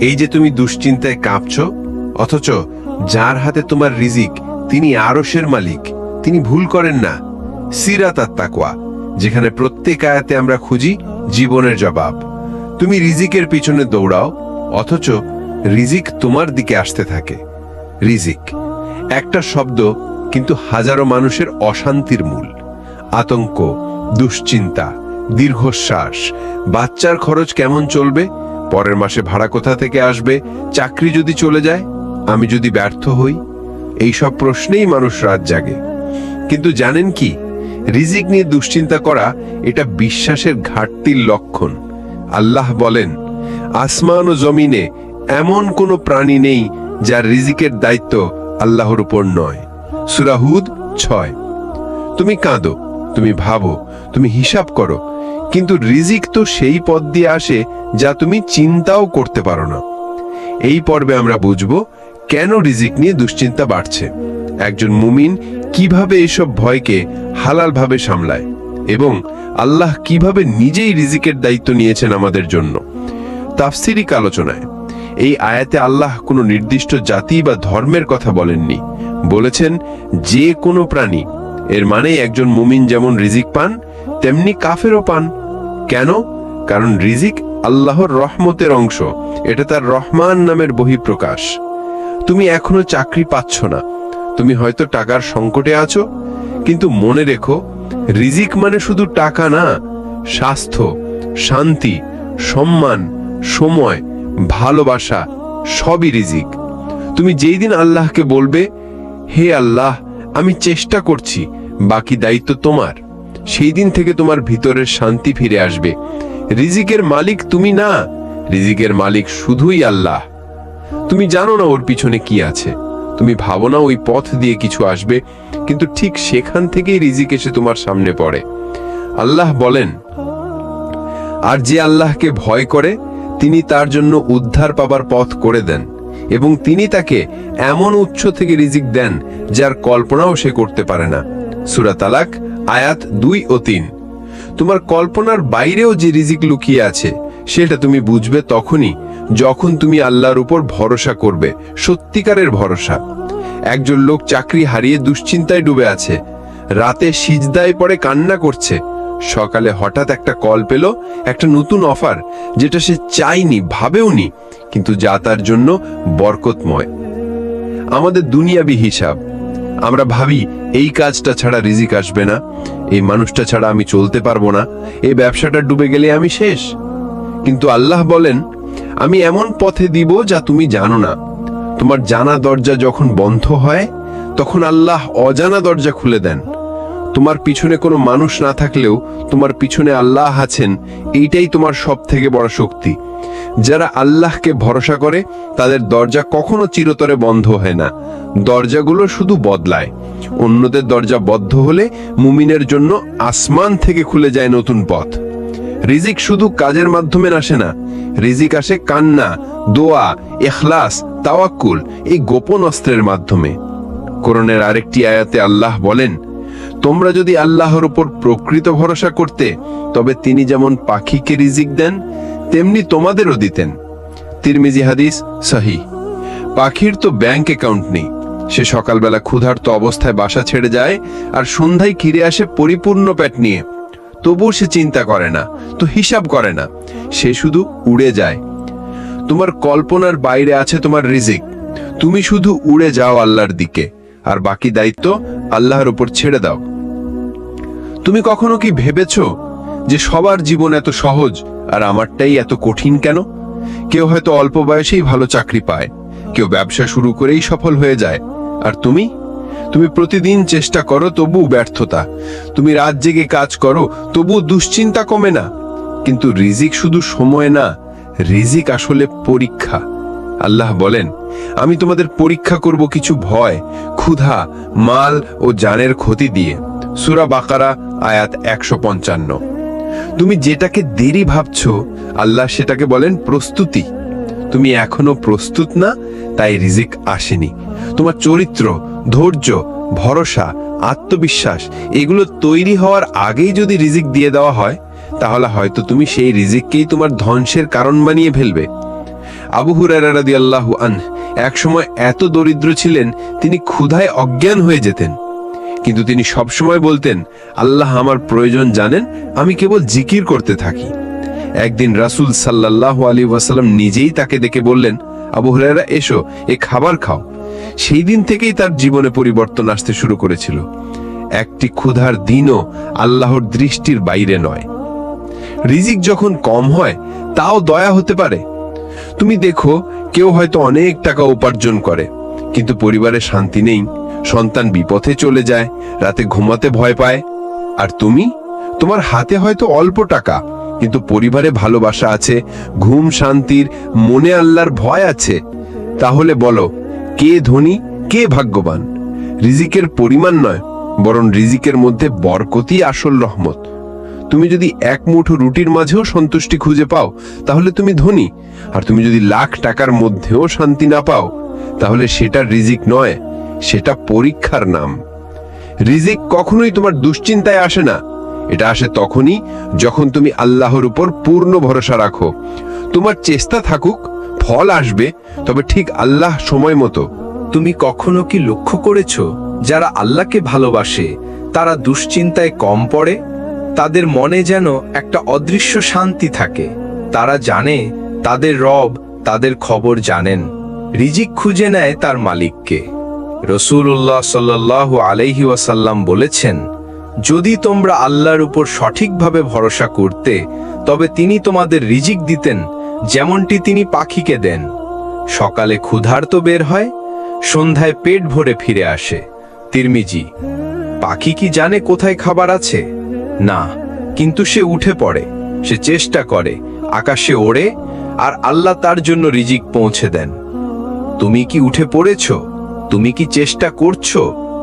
এই যে তুমি দুশ্চিন্তায় কাঁপছ, অথচ যার হাতে তোমার রিজিক, তিনি আরশের মালিক। তিনি ভুল করেন না। সিরাত আর তাকওয়া যেখানে প্রত্যেক আয়াতে আমরা খুঁজি জীবনের জবাব। তুমি রিজিকের পিছনে দৌড়াও, অথচ রিজিক তোমার দিকে আসতে থাকে। রিজিক, একটা শব্দ কিন্তু হাজারো মানুষের অশান্তির মূল। আতঙ্ক, দুশ্চিন্তা, দীর্ঘশ্বাস, বাচ্চার খরচ কেমন চলবে? পরের মাসে ভাড়া কোথা থেকে আসবে? চাকরি যদি চলে যায়, আমি যদি ব্যর্থ হই, এই সব প্রশ্নেই মানুষ রাত জাগে। কিন্তু জানেন কি, রিজিক নিয়ে দুশ্চিন্তা করা, এটা বিশ্বাসের ঘাটতির লক্ষণ। আল্লাহ বলেন, আসমান ও জমিনে এমন কোনো প্রাণী নেই যার রিজিকের দায়িত্ব আল্লাহর উপর নয়। সুরাহুদ ছয়। তুমি কাঁদো, তুমি ভাবো, তুমি হিসাব করো কিন্তু রিজিক তো সেই পথ দিয়ে আসে যা তুমি চিন্তাও করতে পারো না। এই পর্বে আমরা বুঝব কেন রিজিক নিয়ে দুশ্চিন্তা বাড়ছে। একজন মুমিন কীভাবে এসব ভয়কে হালালভাবে সামলায় এবং আল্লাহ কীভাবে নিজেই রিজিকের দায়িত্ব নিয়েছেন আমাদের জন্য। তাফসিরিক আলোচনায় এই আয়াতে আল্লাহ কোনো নির্দিষ্ট জাতি বা ধর্মের কথা বলেননি। বলেছেন, যে কোনো প্রাণী এর মানে একজন মুমিন যেমন রিজিক পান, তেমনি কাফেরও পান। কেন? কারণ রিজিক আল্লাহর রহমতের অংশ। এটা তার রহমান নামের বহিঃপ্রকাশ। তুমি এখনও চাকরি পাচ্ছ না। তুমি হয়তো টাকার সংকটে আছো, কিন্তু মনে রেখো, রিজিক মানে শুধু টাকা না, স্বাস্থ্য, শান্তি, সম্মান, সময়, ভালোবাসা, সবই রিজিক। তুমি যেই দিন আল্লাহকে বলবে, হে আল্লাহ, আমি চেষ্টা করছি বাকি দায়িত্ব তোমার। সেই দিন থেকে তোমার ভিতরের শান্তি ফিরে আসবে। রিজিকের মালিক তুমি না। রিজিকের মালিক শুধুই আল্লাহ। তুমি জানো না ওর পিছনে কি আছে। তুমি ভাবো না ওই পথ দিয়ে কিছু আসবে, কিন্তু ঠিক সেখান থেকেই রিজিক এসে তোমার সামনে পড়ে। আল্লাহ বলেন, আর যে আল্লাহকে ভয় করে, তিনি তার জন্য উদ্ধার পাবার পথ করে দেন, এবং তিনি তাকে এমন উৎস থেকে রিজিক দেন, যার কল্পনাও সে করতে পারে না। সুরা তালাক, আয়াত দুই ও তিন। তোমার কল্পনার বাইরেও যে রিজিক লুকিয়ে আছে, সেটা তুমি বুঝবে তখনই, যখন তুমি আল্লাহর উপর ভরসা করবে, সত্যিকারের ভরসা। একজন লোক চাকরি হারিয়ে দুশ্চিন্তায় ডুবে আছে, রাতে সিজদায় পড়ে কান্না করছে, সকালে হঠাৎ একটা কল পেল, একটা নতুন অফার, যেটা সে চাইনি ভাবেওনি, কিন্তু যা তার জন্য বরকতময়। আমাদের দুনিয়াবি হিসাব আমরা ভাবি, এই কাজটা ছাড়া রিজিক আসবে না। এই মানুষটা ছাড়া আমি চলতে পারব না। এই ব্যবসাটা ডুবে গেলে আমি শেষ। কিন্তু আল্লাহ বলেন, আমি এমন পথে দিব যা তুমি জানো না। তোমার জানা দরজা যখন বন্ধ হয়, তখন আল্লাহ অজানা দরজা খুলে দেন। তোমার পিছনে কোনো মানুষ না থাকলেও তোমার পিছনে আল্লাহ আছেন, এইটাই তোমার সব থেকে বড় শক্তি। যারা আল্লাহকে ভরসা করে, তাদের দরজা কখনো চিরতরে বন্ধ হয় না। দরজাগুলো শুধু বদলায়। অন্যদের দরজা বদ্ধ হলে মুমিনের জন্য আসমান থেকে খুলে যায় নতুন পথ। রিজিক শুধু কাজের মাধ্যমে আসে না। রিজিক আসে কান্না, দোয়া, এখলাস, তাওয়াক্কুল, এই গোপন অস্ত্রের মাধ্যমে। কোরআনের আরেকটি আয়াতে আল্লাহ বলেন, তোমরা যদি আল্লাহর উপর প্রকৃত ভরসা করতে, তবে তিনি যেমন পাখিকে রিজিক দেন তেমনি তোমাদেরও দিতেন। তিরমিজি হাদিস সহি। পাখির তো ব্যাংক অ্যাকাউন্ট নেই। সে সকালবেলা ক্ষুধার্ত অবস্থায় বাসা ছেড়ে যায় আর সন্ধ্যায় ফিরে আসে পরিপূর্ণ পেট নিয়ে। তবুও সে চিন্তা করে না, তো হিসাব করে না। সে শুধু উড়ে যায়। তোমার কল্পনার বাইরে আছে তোমার রিজিক। তুমি শুধু উড়ে যাও আল্লাহর দিকে, আর বাকি দায়িত্ব আল্লাহর উপর ছেড়ে দাও। তুমি কখনো কি ভেবেছো যে সবার জীবন এত সহজ আর আমারটাই এত কঠিন কেন? কেউ হয়তো অল্প বয়সেই ভালো চাকরি পায়। কেউ ব্যবসা শুরু করেই সফল হয়ে যায়। আর তুমি? তুমি প্রতিদিন চেষ্টা করো তবু ব্যর্থতা। তুমি রাত জেগে কাজ করো তবু দুশ্চিন্তা কমে না। কিন্তু রিজিক শুধু সময় না, রিজিক আসলে পরীক্ষা। আল্লাহ বলেন, আমি তোমাদের পরীক্ষা করব কিছু ভয়, ক্ষুধা, মাল ও জানের ক্ষতি দিয়ে। সুরা বাকারা, আয়াত একশো পঞ্চান্ন। তুমি যেটাকে দেরি ভাবছ, আল্লাহ সেটাকে বলেন প্রস্তুতি। তুমি এখনও প্রস্তুত না, তাই রিজিক আসেনি। তোমার চরিত্র, ধৈর্য, ভরসা, আত্মবিশ্বাস, এগুলো তৈরি হওয়ার আগেই যদি রিজিক দিয়ে দেওয়া হয়, তাহলে হয়তো তুমি সেই রিজিককেই তোমার ধ্বংসের কারণ বানিয়ে ফেলবে। আবু হুরায়রা রাদিয়াল্লাহু আন একসময় এত দরিদ্র ছিলেন, তিনি ক্ষুধায় অজ্ঞান হয়ে যেতেন। কিন্তু তিনি সবসময় বলতেন, আল্লাহ আমার প্রয়োজন, জানেন, আমি কেবল জিকির করতে থাকি। একদিন রাসূল সাল্লাল্লাহু আলী ওয়াসাল্লাম নিজেই তাকে দেখে বললেন, আবু হুরায়রা, এসো, এ খাবার খাও। সেই দিন থেকেই তার জীবনে পরিবর্তন আসতে শুরু করেছিল। একটি ক্ষুধার দিনও আল্লাহর দৃষ্টির বাইরে নয়। রিজিক যখন কম হয়, তাও দয়া হতে পারে। তুমি দেখো, কেউ হয়তো অনেক টাকা উপার্জন করে, কিন্তু পরিবারে শান্তি নেই সন্তান বিপথে চলে যায়, রাতে ঘুমাতে ভয় পায়। আর তুমি? তোমার হাতে হয়তো অল্প টাকা, কিন্তু পরিবারে ভালোবাসা আছে, ঘুম শান্তির, মনে আল্লাহর ভয় আছে। তাহলে বলো, কে ধনী, কে ভাগ্যবান? রিজিকের পরিমাণ নয়, বরং রিজিকের মধ্যে বরকতই আসল রহমত। তুমি যদি এক মুঠো রুটির মাঝেও সন্তুষ্টি খুঁজে পাও, তাহলে তুমি ধনী। আর তুমি যদি লাখ টাকার মধ্যেও শান্তি না পাও, তাহলে সেটা রিজিক নয় সেটা পরীক্ষার নাম। রিজিক কখনোই তোমার দুশ্চিন্তায় আসে না। এটা আসে তখনই যখন তুমি আল্লাহর উপর পূর্ণ ভরসা রাখো। তোমার চেষ্টা থাকুক, ফল আসবে, তবে ঠিক আল্লাহ সময় মতো। তুমি কখনো কি লক্ষ্য করেছ, যারা আল্লাহকে ভালোবাসে, তারা দুশ্চিন্তায় কম পড়ে? তাদের মনে যেন একটা অদৃশ্য শান্তি থাকে। তারা জানে, তাদের রব তাদের খবর জানেন। রিজিক খুঁজে নেয় তার মালিককে। রসুল্লাহ সাল্লাহ আলাইহি ওয়াসাল্লাম বলেছেন, যদি তোমরা আল্লাহর উপর সঠিকভাবে ভরসা করতে, তবে তিনি তোমাদের রিজিক দিতেন, যেমনটি তিনি পাখিকে দেন। সকালে ক্ষুধার্ত বের হয়, সন্ধ্যায় পেট ভরে ফিরে আসে। তিরমিজি, পাখি কি জানে কোথায় খাবার আছে? না, কিন্তু সে উঠে পড়ে, সে চেষ্টা করে, আকাশে ওড়ে, আর আল্লাহ তার জন্য রিজিক পৌঁছে দেন। তুমি কি উঠে পড়েছ? তুমি কি চেষ্টা করছ?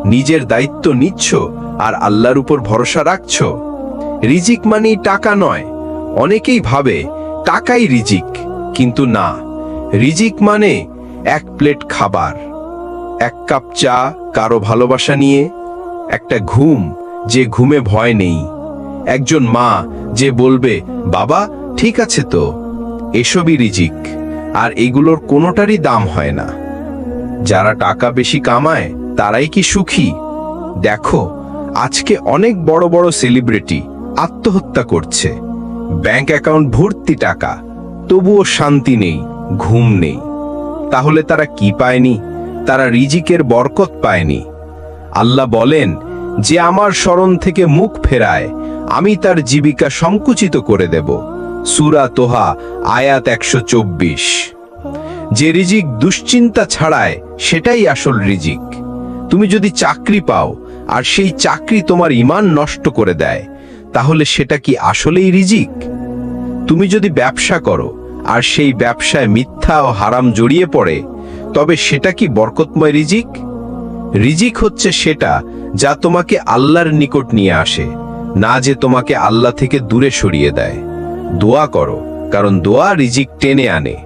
নিজের দায়িত্ব নিচ্ছ আর আল্লাহর উপর ভরসা রাখছ? রিজিক মানেই টাকা নয়। অনেকেই ভাবে, টাকাই রিজিক। কিন্তু না, রিজিক মানে এক প্লেট খাবার। এক কাপ চা কারও ভালোবাসা নিয়ে, একটা ঘুম যে ঘুমে ভয় নেই। একজন মা যে বলবে, বাবা, ঠিক আছে তো, এসবই রিজিক। আর এগুলোর কোনোটারই দাম হয় না। যারা টাকা বেশি কামায়, তারাই কি সুখী? দেখো, আজকে অনেক বড় বড় সেলিব্রিটি আত্মহত্যা করছে। ব্যাংক অ্যাকাউন্ট ভর্তি টাকা, তবুও শান্তি নেই, ঘুম নেই। তাহলে তারা কি পায়নি? তারা রিজিকের বরকত পায়নি। আল্লাহ বলেন, যে আমার স্মরণ থেকে মুখ ফেরায়, আমি তার জীবিকা সংকুচিত করে দেব। সুরা তোহা, আয়াত একশো চব্বিশ। যে রিজিক দুশ্চিন্তা ছাড়ায়, সেটাই আসল রিজিক। তুমি যদি চাকরি পাও, আর সেই চাকরি তোমার ইমান নষ্ট করে দেয়, তাহলে সেটা কি আসলেই রিজিক? তুমি যদি ব্যবসা করো, আর সেই ব্যবসায় মিথ্যা ও হারাম জড়িয়ে পড়ে, তবে সেটা কি বরকতময় রিজিক? রিজিক হচ্ছে সেটা যা তোমাকে আল্লাহর নিকট নিয়ে আসে, না যে তোমাকে আল্লাহ থেকে দূরে সরিয়ে দেয়। দোয়া করো, কারণ দোয়া রিজিক টেনে আনে।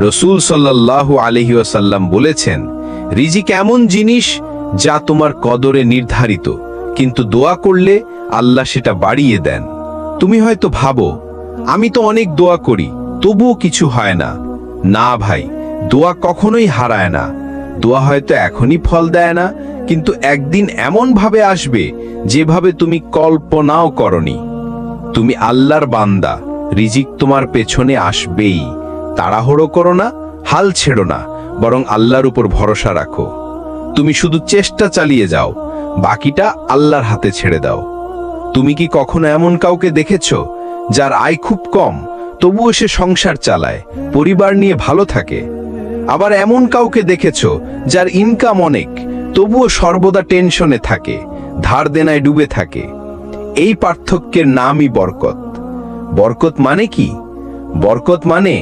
রসুল সাল্লাল্লাহু আলহি ওয়াসাল্লাম বলেছেন, রিজিক এমন জিনিস যা তোমার কদরে নির্ধারিত, কিন্তু দোয়া করলে আল্লাহ সেটা বাড়িয়ে দেন। তুমি হয়তো ভাবো, আমি তো অনেক দোয়া করি, তবুও কিছু হয় না। না ভাই, দোয়া কখনোই হারায় না। দোয়া হয়তো এখনই ফল দেয় না, কিন্তু একদিন এমন ভাবে আসবে যেভাবে তুমি কল্পনাও করনি। তুমি আল্লাহর বান্দা, রিজিক তোমার পেছনে আসবেই। তাড়াহুড়ো করো না, হাল ছেড়ো না, বরং আল্লাহর উপর ভরসা রাখো। তুমি শুধু চেষ্টা চালিয়ে যাও, বাকিটা আল্লাহর হাতে ছেড়ে দাও। তুমি কি কখনো এমন কাউকে দেখেছ, যার আয় খুব কম, তবুও সে সংসার চালায়, পরিবার নিয়ে ভালো থাকে? আবার এমন কাউকে দেখেছ, যার ইনকাম অনেক, তবুও সর্বদা টেনশনে থাকে, ধার দেনায় ডুবে থাকে? এই পার্থক্যের নামই বরকত। বরকত মানে কি? বরকত মানে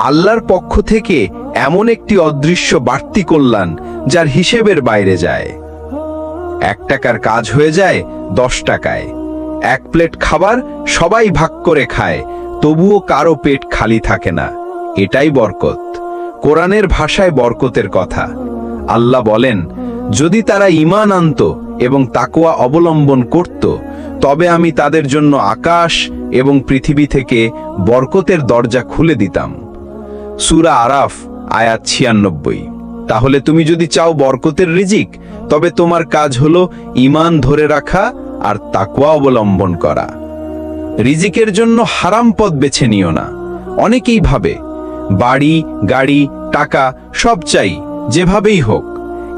আল্লাহর পক্ষ থেকে এমন একটি অদৃশ্য বাড়তি কল্যাণ যার হিসেবের বাইরে যায়। এক টাকার কাজ হয়ে যায় দশ টাকায়। এক প্লেট খাবার সবাই ভাগ করে খায়, তবুও কারও পেট খালি থাকে না। এটাই বরকত। কোরআনের ভাষায় বরকতের কথা। আল্লাহ বলেন, যদি তারা ঈমান আনত এবং তাকোয়া অবলম্বন করত, তবে আমি তাদের জন্য আকাশ এবং পৃথিবী থেকে বরকতের দরজা খুলে দিতাম। সুরা আরাফ, আয়াত ছিয়ানব্বই। তাহলে তুমি যদি চাও বরকতের রিজিক, তবে তোমার কাজ হলো ইমান ধরে রাখা আর তাকওয়া অবলম্বন করা। রিজিকের জন্য হারাম পথ বেছে নিও না। অনেকেই ভাবে, বাড়ি, গাড়ি, টাকা, সব চাই, যেভাবেই হোক।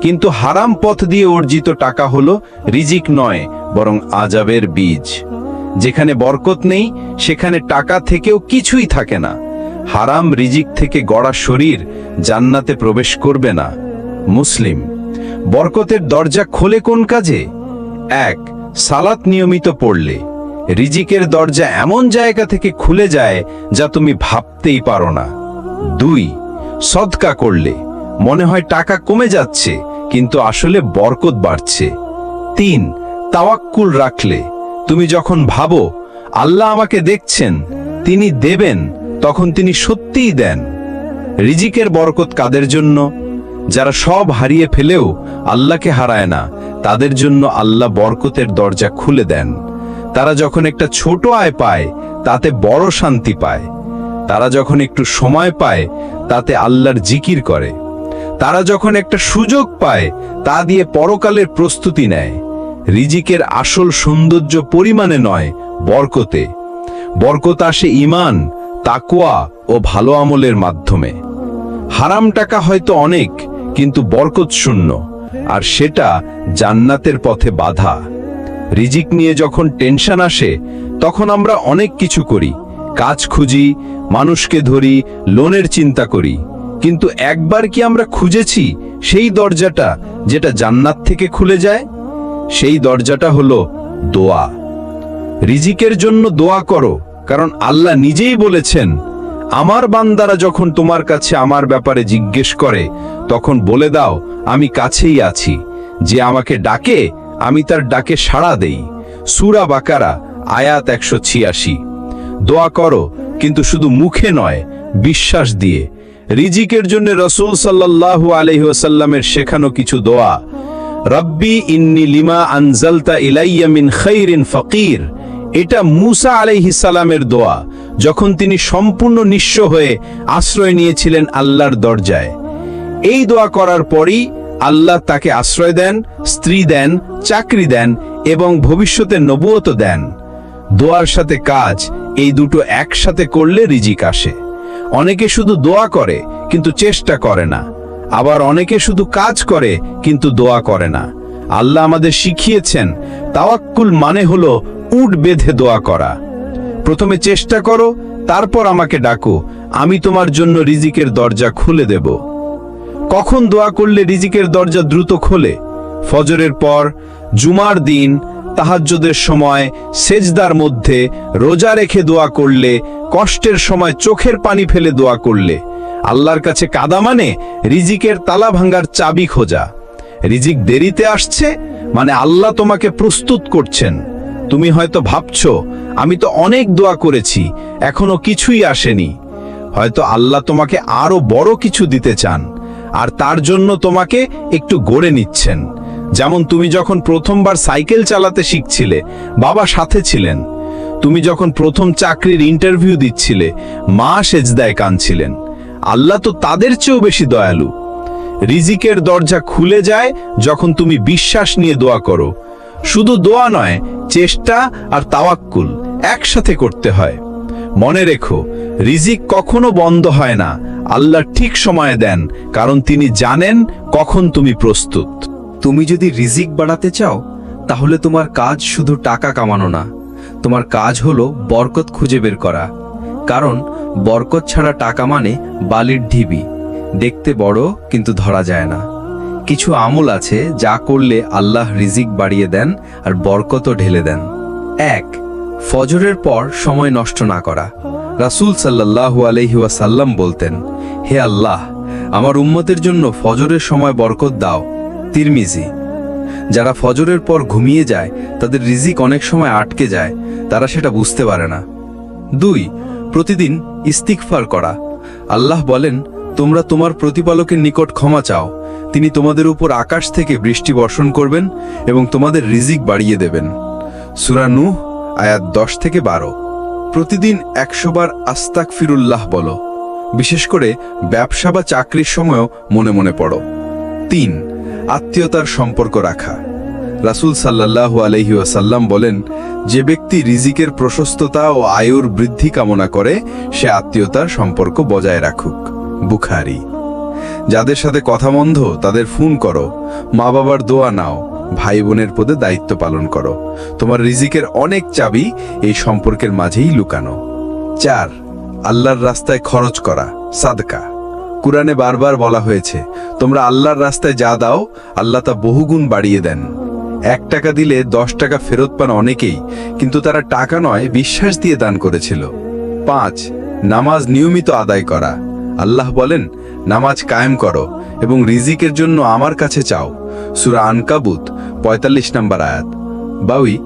কিন্তু হারাম পথ দিয়ে অর্জিত টাকা হলো রিজিক নয়, বরং আজাবের বীজ। যেখানে বরকত নেই, সেখানে টাকা থেকেও কিছুই থাকে না। হারাম রিজিক থেকে গড়া শরীর জান্নাতে প্রবেশ করবে না। মুসলিম, বরকতের দরজা খোলে কোন কাজে? এক, সালাত নিয়মিত পড়লে। রিজিকের দরজা এমন জায়গা থেকে খুলে যায় যা তুমি ভাবতেই পারো না। দুই, সদকা করলে। মনে হয় টাকা কমে যাচ্ছে, কিন্তু আসলে বরকত বাড়ছে। তিন, তাওয়াক্কুল রাখলে। তুমি যখন ভাবো, আল্লাহ আমাকে দেখছেন, তিনি দেবেন তখন তিনি সত্যিই দেন। রিজিকের বরকত কাদের জন্য? যারা সব হারিয়ে ফেলেও আল্লাহকে হারায় না, তাদের জন্য আল্লাহ বরকতের দরজা খুলে দেন। তারা যখন একটা ছোট আয় পায়, তাতে বড় শান্তি পায়। তারা যখন একটু সময় পায়, তাতে আল্লাহর জিকির করে। তারা যখন একটা সুযোগ পায়, তা দিয়ে পরকালের প্রস্তুতি নেয়। রিজিকের আসল সৌন্দর্য পরিমাণে নয়, বরকতে। বরকত আসে ইমান তাকুয়া ও ভালো আমলের মাধ্যমে। হারাম টাকা হয়তো অনেক, কিন্তু বরকত শূন্য, আর সেটা জান্নাতের পথে বাধা। রিজিক নিয়ে যখন টেনশন আসে, তখন আমরা অনেক কিছু করি, কাজ খুঁজি, মানুষকে ধরি, লোনের চিন্তা করি। কিন্তু একবার কি আমরা খুঁজেছি সেই দরজাটা যেটা জান্নাত থেকে খুলে যায়? সেই দরজাটা হলো দোয়া। রিজিকের জন্য দোয়া করো কারণ আল্লাহ নিজেই বলেছেন, আমার বান্দারা যখন তোমার কাছে আমার ব্যাপারে জিজ্ঞেস করে, তখন বলে দাও, আমি কাছেই আছি। যে আমাকে ডাকে, আমি তার ডাকে সাড়া দেই। সুরা বাকারা, আয়াত একশো ছিয়াশি। দোয়া করো, কিন্তু শুধু মুখে নয়, বিশ্বাস দিয়ে। রিজিকের জন্য রসুল সাল্লাল্লাহু আলাইহি ওয়াসাল্লামের শেখানো কিছু দোয়া। রব্বি ইন্নি লিমা আনজালতা ইলাইয়া মিন খাইরিন ফকির। এটা মুসা সালামের দোয়া, যখন তিনি সম্পূর্ণ নিঃস্ব হয়ে আশ্রয় নিয়েছিলেন আল্লাহর দরজায়। এই দোয়া করার পরই আল্লাহ তাকে আশ্রয় দেন, স্ত্রী দেন, চাকরি দেন এবং ভবিষ্যতে নবুয়ত দেন। দোয়ার সাথে কাজ এই দুটো একসাথে করলে রিজিক আসে। অনেকে শুধু দোয়া করে, কিন্তু চেষ্টা করে না। আবার অনেকে শুধু কাজ করে, কিন্তু দোয়া করে না। আল্লাহ আমাদের শিখিয়েছেন, তাওয়াক্কুল মানে হলো উট বেঁধে দোয়া করা। প্রথমে চেষ্টা করো, তারপর আমাকে ডাকো, আমি তোমার জন্য রিজিকের দরজা খুলে দেব। কখন দোয়া করলে রিজিকের দরজা দ্রুত খোলে? ফজরের পর, জুমার দিন, তাহাজ্জুদের সময়, সেজদার মধ্যে, রোজা রেখে দোয়া করলে, কষ্টের সময় চোখের পানি ফেলে দোয়া করলে। আল্লাহর কাছে কাদা মানে রিজিকের তালা ভাঙ্গার চাবি খোঁজা। রিজিক দেরিতে আসছে মানে আল্লাহ তোমাকে প্রস্তুত করছেন। তুমি হয়তো ভাবছ, আমি তো অনেক দোয়া করেছি, এখনও কিছুই আসেনি। হয়তো আল্লাহ তোমাকে আরও বড় কিছু দিতে চান, আর তার জন্য তোমাকে একটু গড়ে নিচ্ছেন। যেমন তুমি যখন প্রথমবার সাইকেল চালাতে শিখছিলে, বাবা সাথে ছিলেন। তুমি যখন প্রথম চাকরির ইন্টারভিউ দিচ্ছিলে, মা সেজদায় কানছিলেন আল্লাহ তো তাদের চেয়েও বেশি দয়ালু। রিজিকের দরজা খুলে যায় যখন তুমি বিশ্বাস নিয়ে দোয়া করো। শুধু দোয়া নয় চেষ্টা আর তাওয়াক্কুল একসাথে করতে হয়। মনে রেখো, রিজিক কখনো বন্ধ হয় না। আল্লাহ ঠিক সময়ে দেন, কারণ তিনি জানেন কখন তুমি প্রস্তুত। তুমি যদি রিজিক বাড়াতে চাও, তাহলে তোমার কাজ শুধু টাকা কামানো না। তোমার কাজ হলো বরকত খুঁজে বের করা। কারণ, বরকত ছাড়া টাকা মানে বালির ঢিবি। দেখতে বড়, কিন্তু ধরা যায় না। কিছু আমল আছে, যা করলে আল্লাহ রিজিক বাড়িয়ে দেন আর বরকতও ঢেলে দেন। এক, ফজরের পর সময় নষ্ট না করা। রাসূল সাল্লাল্লাহু আলাইহি ওয়াসাল্লাম বলতেন, হে আল্লাহ, আমার উম্মতের জন্য ফজরের সময় বরকত দাও। তিরমিজি, যারা ফজরের পর ঘুমিয়ে যায়, তাদের রিজিক অনেক সময় আটকে যায়, তারা সেটা বুঝতে পারে না। দুই, প্রতিদিন ইস্তিকফার করা। আল্লাহ বলেন, তোমরা তোমার প্রতিপালকের নিকট ক্ষমা চাও তিনি তোমাদের উপর আকাশ থেকে বৃষ্টি বর্ষণ করবেন এবং তোমাদের রিজিক বাড়িয়ে দেবেন। সুরা নূহ, আয়াত দশ থেকে বারো। প্রতিদিন একশো বার আস্তাক ফিরুল্লাহ বলো। বিশেষ করে ব্যবসা বা চাকরির সময়ও মনে মনে পড়ো। তিন, আত্মীয়তার সম্পর্ক রাখা। রাসূল আলাইহি ওয়াসাল্লাম বলেন, যে ব্যক্তি রিজিকের প্রশস্ততা ও আয়ুর বৃদ্ধি কামনা করে, সে আত্মীয়তার সম্পর্ক বজায় রাখুক। বুখারি। যাদের সাথে কথা বন্ধ, তাদের ফোন করো। মা বাবার দোয়া নাও, ভাই বোনের পদে দায়িত্ব পালন করো। তোমার রিজিকের অনেক চাবি এই সম্পর্কের মাঝেই লুকানো। চার, আল্লাহর রাস্তায় খরচ করা, সাদকা। কুরআনে বারবার বলা হয়েছে, তোমরা আল্লাহর রাস্তায় যা দাও, আল্লাহ তা বহুগুণ বাড়িয়ে দেন। এক টাকা দিলে দশ টাকা ফেরত পান অনেকেই, কিন্তু তারা টাকা নয়, বিশ্বাস দিয়ে দান করেছিল। পাঁচ, নামাজ নিয়মিত আদায় করা আল্লাহ বলেন, নামাজ কায়েম করো এবং রিজিকের জন্য আমার কাছে চাও। সুরা আনকাবুত, পঁয়তাল্লিশ নম্বর আয়াত। বাউই,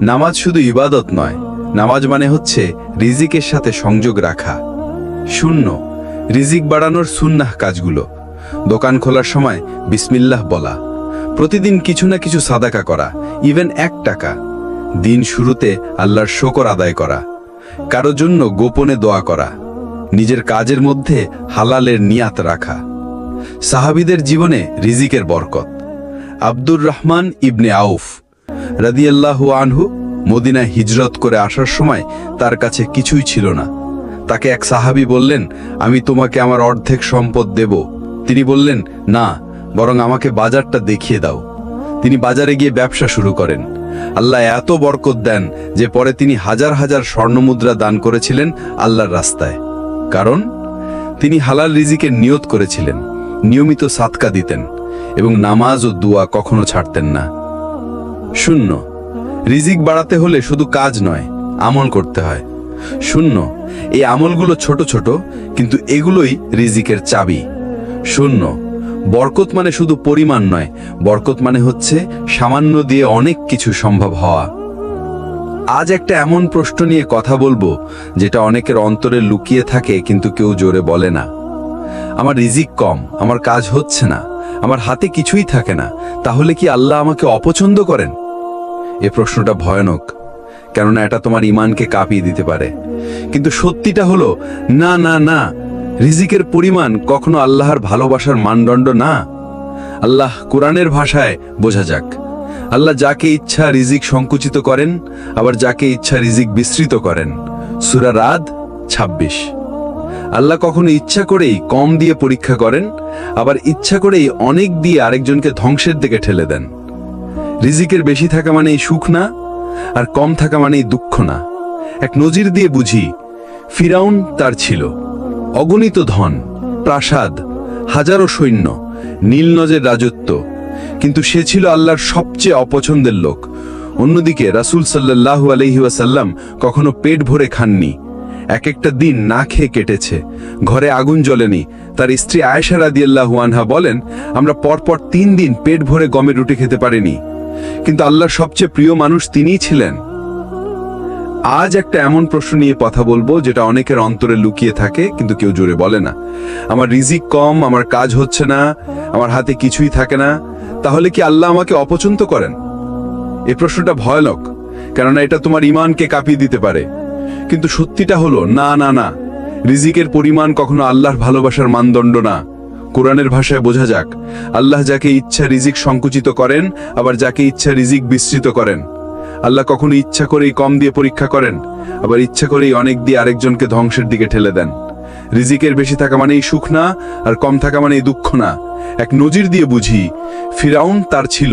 নামাজ শুধু ইবাদত নয়, নামাজ মানে হচ্ছে রিজিকের সাথে সংযোগ রাখা। শূন্য, রিজিক বাড়ানোর সুন্নাহ কাজগুলো। দোকান খোলার সময় বিসমিল্লাহ বলা। প্রতিদিন কিছু না কিছু সাদাকা করা ইভেন এক টাকা। দিন শুরুতে আল্লাহর শকর আদায় করা। কারও জন্য গোপনে দোয়া করা। নিজের কাজের মধ্যে হালালের নিয়াত রাখা। সাহাবিদের জীবনে রিজিকের বরকত। আব্দুর রহমান ইবনে আউফ রাদিয়াল্লাহু আনহু মদিনায় হিজরত করে আসার সময় তার কাছে কিছুই ছিল না। তাকে এক সাহাবী বললেন, আমি তোমাকে আমার অর্ধেক সম্পদ দেব। তিনি বললেন, না, বরং আমাকে বাজারটা দেখিয়ে দাও। তিনি বাজারে গিয়ে ব্যবসা শুরু করেন। আল্লাহ এত বরকত দেন যে পরে তিনি হাজার হাজার স্বর্ণমুদ্রা দান করেছিলেন আল্লাহর রাস্তায়। কারণ তিনি হালাল রিজিকের নিয়ত করেছিলেন, নিয়মিত সাতকা দিতেন এবং নামাজ ও দুয়া কখনো ছাড়তেন না। শূন্য, রিজিক বাড়াতে হলে শুধু কাজ নয়, আমল করতে হয়। শূন্য, এই আমলগুলো ছোট ছোট, কিন্তু এগুলোই রিজিকের চাবি। শূন্য, বরকত মানে শুধু পরিমাণ নয়, বরকত মানে হচ্ছে সামান্য দিয়ে অনেক কিছু সম্ভব হওয়া। আজ একটা এমন প্রশ্ন নিয়ে কথা বলব, যেটা অনেকের অন্তরে লুকিয়ে থাকে কিন্তু কেউ জোরে বলে না। আমার রিজিক কম, আমার কাজ হচ্ছে না, আমার হাতে কিছুই থাকে না, তাহলে কি আল্লাহ আমাকে অপছন্দ করেন? এ প্রশ্নটা ভয়ানক, কেননা এটা তোমার ইমানকে কাঁপিয়ে দিতে পারে। কিন্তু সত্যিটা হলো, না না না, রিজিকের পরিমাণ কখনো আল্লাহর ভালোবাসার মানদণ্ড না। আল্লাহ কোরআনের ভাষায় বোঝা যাক। আল্লাহ যাকে ইচ্ছা রিজিক সংকুচিত করেন, আবার যাকে ইচ্ছা রিজিক বিস্তৃত করেন। সুরা রাদ ২৬ আল্লাহ কখনো ইচ্ছা করেই কম দিয়ে পরীক্ষা করেন, আবার ইচ্ছা করেই অনেক দিয়ে আরেকজনকে ধ্বংসের দিকে ঠেলে দেন। রিজিকের বেশি থাকা মানেই সুখ না, আর কম থাকা মানেই দুঃখ না। এক নজির দিয়ে বুঝি, ফিরাউন তার ছিল। অগণিত ধন, প্রাসাদ, হাজারো সৈন্য নীলনজের রাজত্ব কিন্তু সে ছিল আল্লাহর সবচেয়ে অপছন্দের লোক। অন্যদিকে রাসুল সাল্লাহ আলহিউসাল্লাম কখনো পেট ভরে খাননি। এক একটা দিন না খেয়ে কেটেছে। ঘরে আগুন জ্বলেনি। তার স্ত্রী আয়েশা রাদিয়াল্লাহু আনহা বলেন, আমরা পরপর তিন দিন পেট ভরে গমের রুটি খেতে পারিনি। কিন্তু আল্লাহর সবচেয়ে প্রিয় মানুষ তিনিই ছিলেন। আজ একটা এমন প্রশ্ন নিয়ে কথা বলব যেটা অনেকের অন্তরে লুকিয়ে থাকে, কিন্তু কেউ জোরে বলে না। আমার রিজিক কম, আমার কাজ হচ্ছে না, আমার হাতে কিছুই থাকে না, তাহলে কি আল্লাহ আমাকে অপছন্দ করেন? এই প্রশ্নটা ভয়ানক, কেননা এটা তোমার ইমানকে কাঁপিয়ে দিতে পারে। কিন্তু সত্যিটা হলো, না না না, রিজিকের পরিমাণ কখনো আল্লাহর ভালোবাসার মানদণ্ড না। কোরআনের ভাষায় বোঝা যাক, আল্লাহ যাকে ইচ্ছা রিজিক সংকুচিত করেন, আবার যাকে ইচ্ছা রিজিক বিস্তৃত করেন। আল্লাহ কখনো ইচ্ছা করেই কম দিয়ে পরীক্ষা করেন, আবার ইচ্ছা করেই অনেক দিয়ে আরেকজনকে ধ্বংসের দিকে ঠেলে দেন। রিজিকের বেশি থাকা মানেই সুখ না, আর কম থাকা মানেই দুঃখ না। এক নজির দিয়ে বুঝি, ফিরাউন তার ছিল।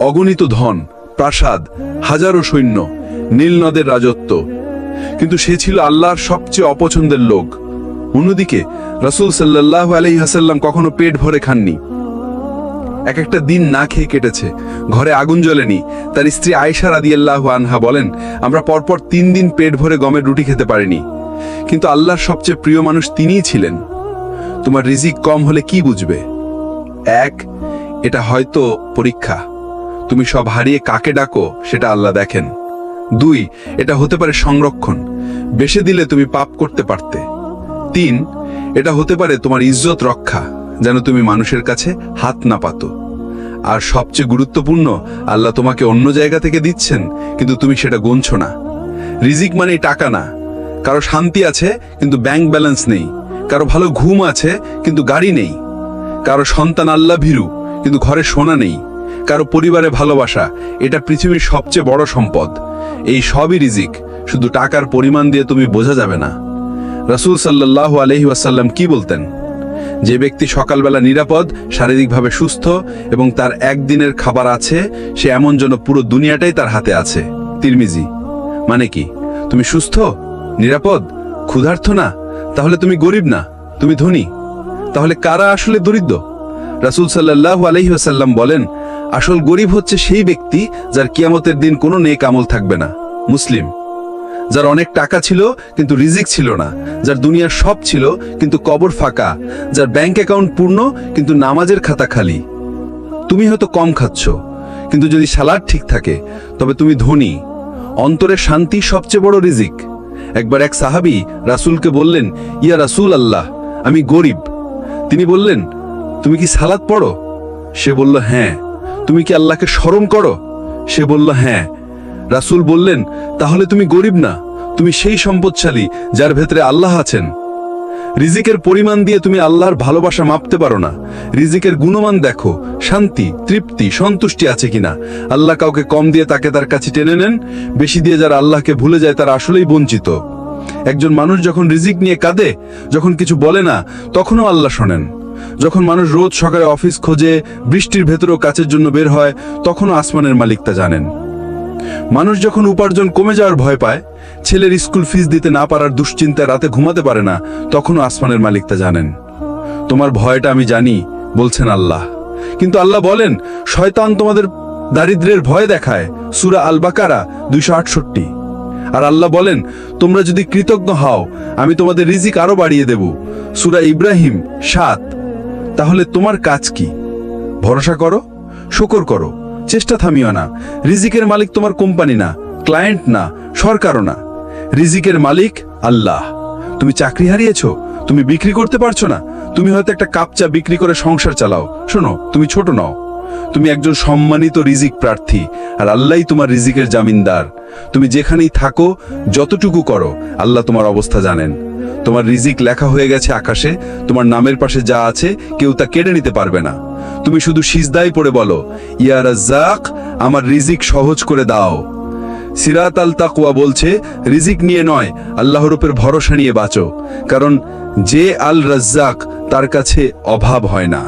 অগণিত ধন, প্রাসাদ, হাজারো সৈন্য, নীল নদের রাজত্ব। কিন্তু সে ছিল আল্লাহর সবচেয়ে অপছন্দের লোক। অন্যদিকে রসুল সাল্লাহ আলাইহাসাল্লাম কখনো পেট ভরে খাননি। এক একটা দিন না খেয়ে কেটেছে। ঘরে আগুন জ্বলেনি। তার স্ত্রী আয়েশা রাদিয়াল্লাহ আনহা বলেন, আমরা পরপর তিন দিন পেট ভরে গমের রুটি খেতে পারিনি। কিন্তু আল্লাহর সবচেয়ে প্রিয় মানুষ তিনিই ছিলেন। তোমার রিজিক কম হলে কি বুঝবে? এক, এটা হয়তো পরীক্ষা। তুমি সব হারিয়ে কাকে ডাকো সেটা আল্লাহ দেখেন। দুই, এটা হতে পারে সংরক্ষণ। বেশি দিলে তুমি পাপ করতে পারতে। তিন, এটা হতে পারে তোমার ইজ্জত রক্ষা। যেন তুমি মানুষের কাছে হাত না পাতো। আর সবচেয়ে গুরুত্বপূর্ণ, আল্লাহ তোমাকে অন্য জায়গা থেকে দিচ্ছেন, কিন্তু তুমি সেটা গুনছো না। রিজিক মানে টাকা না। কারও শান্তি আছে, কিন্তু ব্যাংক ব্যালেন্স নেই। কারও ভালো ঘুম আছে, কিন্তু গাড়ি নেই। কারও সন্তান আল্লাহ ভীরু, কিন্তু ঘরে সোনা নেই। কারও পরিবারে ভালোবাসা, এটা পৃথিবীর সবচেয়ে বড় সম্পদ। এই সবই রিজিক, শুধু টাকার পরিমাণ দিয়ে তুমি বোঝা যাবে না। রাসূল সাল্লাল্লাহু আলাইহি ওয়াসাল্লাম কি বলতেন? যে ব্যক্তি সকালবেলা নিরাপদ, শারীরিকভাবে সুস্থ এবং তার একদিনের খাবার আছে, সে এমন যেন পুরো দুনিয়াটাই তার হাতে আছে। তিরমিজি মানে কি? তুমি সুস্থ? নিরাপদ? ক্ষুধার্থ না? তাহলে তুমি গরিব না? তুমি ধনী? তাহলে কারা আসলে দরিদ্র? রাসূল সাল্লাল্লাহু আলাইহি ওয়াসাল্লাম বলেন, আসল গরিব হচ্ছে সেই ব্যক্তি যার কিয়ামতের দিন কোনো নেক আমল থাকবে না। মুসলিম যার অনেক টাকা ছিল, কিন্তু রিজিক ছিল না। যার দুনিয়ার সব ছিল, কিন্তু কবর ফাঁকা। যার ব্যাংক অ্যাকাউন্ট পূর্ণ, কিন্তু নামাজের খাতা খালি। তুমি হয়তো কম খাচ্ছ, কিন্তু যদি সালাদ ঠিক থাকে, তবে তুমি ধনী। অন্তরের শান্তি সবচেয়ে বড় রিজিক। একবার এক সাহাবী রাসূলকে বললেন, ইয়া রাসূল আল্লাহ, আমি গরিব। তিনি বললেন, তুমি কি সালাদ পড়ো? সে বলল হ্যাঁ। তুমি কি আল্লাহকে স্মরণ করো? সে বলল হ্যাঁ। রাসূল বললেন, তাহলে তুমি গরিব না, তুমি সেই সম্পদশালী যার ভেতরে আল্লাহ আছেন। রিজিকের পরিমাণ দিয়ে তুমি আল্লাহর ভালোবাসা মাপতে পারো না। রিজিকের গুণমান দেখো, শান্তি, তৃপ্তি, সন্তুষ্টি আছে কিনা। আল্লাহ কাউকে কম দিয়ে তাকে তার কাছে টেনে নেন, বেশি দিয়ে যারা আল্লাহকে ভুলে যায় তারা আসলেই বঞ্চিত। একজন মানুষ যখন রিজিক নিয়ে কাঁদে, যখন কিছু বলে না, তখনও আল্লাহ শোনেন। যখন মানুষ রোজ সকালে অফিস খোঁজে, বৃষ্টির ভেতরেও কাছের জন্য বের হয়, তখনও আসমানের মালিক তা জানেন। মানুষ যখন উপার্জন কমে যাওয়ার ভয় পায়, ছেলের স্কুল ফিস দিতে না পারার দুশ্চিন্তায় রাতে ঘুমাতে পারে না, তখনও আসমানের মালিক তা জানেন। তোমার ভয়টা আমি জানি, বলছেন আল্লাহ। কিন্তু আল্লাহ বলেন, শয়তান তোমাদের দারিদ্রের ভয় দেখায়, সুরা আল বাকারা দুইশো আটষট্টি। আর আল্লাহ বলেন, তোমরা যদি কৃতজ্ঞ হও, আমি তোমাদের রিজিক আরও বাড়িয়ে দেব। সুরা ইব্রাহিম সাত। তাহলে তোমার কাজ কি? ভরসা করো, শুকর করো। চেষ্টা থামিও না। রিজিকের মালিক তোমার কোম্পানি না, ক্লায়েন্ট না, সরকারও না। রিজিকের মালিক আল্লাহ। তুমি চাকরি হারিয়েছো, তুমি বিক্রি করতে পারছ না, তুমি হয়তো একটা কাপ চা বিক্রি করে সংসার চালাও। শোনো, তুমি ছোট নও। তুমি একজন সম্মানিত রিজিক প্রার্থী, আর আল্লাহই তোমার রিজিকের জামিনদার। তুমি যেখানেই থাকো, যতটুকু করো, আল্লাহ তোমার অবস্থা জানেন। তোমার রিজিক লেখা হয়ে গেছে আকাশে, তোমার নামের পাশে যা আছে কেউ তা কেড়ে নিতে পারবে না। তুমি শুধু সিজদাই পড়ে বলো, ইয়া রাজ্জাক, আমার রিজিক সহজ করে দাও। সিরাত আল তাকুয়া বলছে, রিজিক নিয়ে নয়, আল্লাহর উপর ভরসা নিয়ে বাঁচো, কারণ যে আল রাজ্জাক তার কাছে অভাব হয় না।